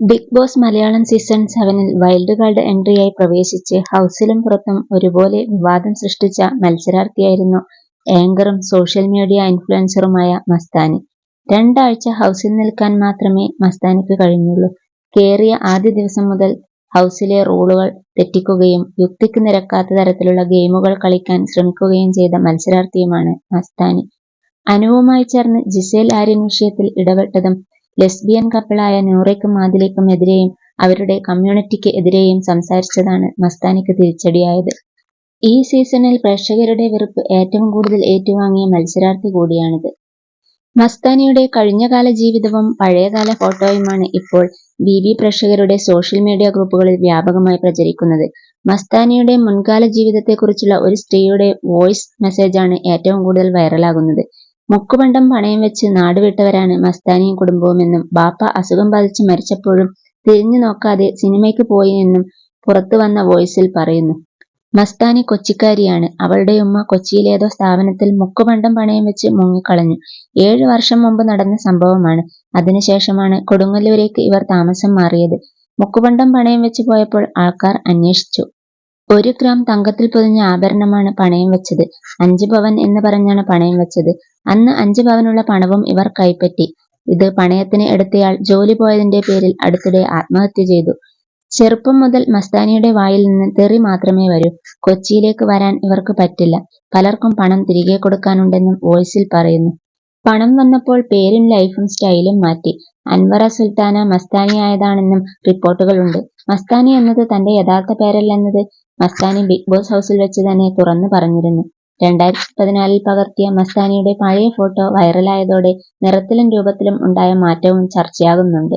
Big Boss Malayalam season സെവനിൽ wild card എൻട്രിയായി പ്രവേശിച്ച് ഹൗസിലും പുറത്തും ഒരുപോലെ വിവാദം സൃഷ്ടിച്ച മത്സരാർത്ഥിയായിരുന്നു ആങ്കറും സോഷ്യൽ മീഡിയ ഇൻഫ്ലുവൻസറുമായ മസ്താനി. രണ്ടാഴ്ച ഹൗസിൽ നിൽക്കാൻ മാത്രമേ മസ്താനിക്ക് കഴിഞ്ഞുള്ളൂ. കേറിയ ആദ്യ ദിവസം മുതൽ ഹൗസിലെ റൂളുകൾ തെറ്റിക്കുകയും യുക്തിക്ക് നിരക്കാത്ത തരത്തിലുള്ള ഗെയിമുകൾ കളിക്കാൻ ശ്രമിക്കുകയും ചെയ്ത മത്സരാർത്ഥിയുമാണ് മസ്താനി. അനുവുമായി ചേർന്ന് ജിസേൽ ആര്യൻ വിഷയത്തിൽ ഇടപെട്ടതും ലെസ്ബിയൻ കപ്പിളായ നൂറയ്ക്കും ആദിലയ്ക്കും എതിരെയും അവരുടെ കമ്മ്യൂണിറ്റിക്ക് എതിരെയും സംസാരിച്ചതാണ് മസ്താനിക്ക് തിരിച്ചടിയായത്. ഈ സീസണിൽ പ്രേക്ഷകരുടെ വെറുപ്പ് ഏറ്റവും കൂടുതൽ ഏറ്റുവാങ്ങിയ മത്സരാർത്ഥി കൂടിയാണിത്. മസ്താനിയുടെ കഴിഞ്ഞകാല ജീവിതവും പഴയകാല ഫോട്ടോയുമാണ് ഇപ്പോൾ ബി ബി പ്രേക്ഷകരുടെ സോഷ്യൽ മീഡിയ ഗ്രൂപ്പുകളിൽ വ്യാപകമായി പ്രചരിക്കുന്നത്. മസ്താനിയുടെ മുൻകാല ജീവിതത്തെക്കുറിച്ചുള്ള ഒരു സ്ത്രീയുടെ വോയിസ് മെസ്സേജാണ് ഏറ്റവും കൂടുതൽ വൈറലാകുന്നത്. മുക്കുപണ്ടം പണയം വെച്ച് നാടുവിട്ടവരാണ് മസ്താനിയും കുടുംബവുമെന്നും ബാപ്പ അസുഖം ബാധിച്ച് മരിച്ചപ്പോഴും തിരിഞ്ഞു നോക്കാതെ സിനിമയ്ക്ക് പോയി എന്നും പുറത്തു വന്ന വോയിസിൽ പറയുന്നു. മസ്താനി കൊച്ചിക്കാരിയാണ്. അവളുടെ ഉമ്മ കൊച്ചിയിലേതോ സ്ഥാപനത്തിൽ മുക്കുപണ്ടം പണയം വെച്ച് മുങ്ങിക്കളഞ്ഞു. ഏഴു വർഷം മുമ്പ് നടന്ന സംഭവമാണ്. അതിനുശേഷമാണ് കൊടുങ്ങല്ലൂരേക്ക് ഇവർ താമസം മാറിയത്. മുക്കുപണ്ടം പണയം വെച്ച് പോയപ്പോൾ ആൾക്കാർ അന്വേഷിച്ചു. ഒരു ഗ്രാം തങ്കത്തിൽ പൊതിഞ്ഞ ആഭരണമാണ് പണയം വെച്ചത്. അഞ്ച് പവൻ എന്ന് പറഞ്ഞാണ് പണയം വെച്ചത്. അന്ന് അഞ്ച് പവനുള്ള പണവും ഇവർ കൈപ്പറ്റി. ഇത് പണയത്തിന് എടുത്തയാൾ ജോലി പോയതിന്റെ പേരിൽ അടുത്തിടെ ആത്മഹത്യ ചെയ്തു. ചെറുപ്പം മുതൽ മസ്താനിയുടെ വായിൽ നിന്ന് തെറി മാത്രമേ വരൂ. കൊച്ചിയിലേക്ക് വരാൻ ഇവർക്ക് പറ്റില്ല. പലർക്കും പണം തിരികെ കൊടുക്കാനുണ്ടെന്നും വോയിസിൽ പറയുന്നു. പണം വന്നപ്പോൾ പേരും ലൈഫും സ്റ്റൈലും മാറ്റി. അൻവറ സുൽത്താന മസ്താനിയായതാണെന്നും റിപ്പോർട്ടുകളുണ്ട്. മസ്താനി എന്നത് തന്റെ യഥാർത്ഥ പേരല്ലെന്നത് മസ്താനി ബിഗ് ബോസ് ഹൗസിൽ വെച്ച് തന്നെ തുറന്ന് പറഞ്ഞിരുന്നു. രണ്ടായിരത്തി പതിനാലിൽ പകർത്തിയ മസ്താനിയുടെ പഴയ ഫോട്ടോ വൈറലായതോടെ നിറത്തിലും രൂപത്തിലും ഉണ്ടായ മാറ്റവും ചർച്ചയാകുന്നുണ്ട്.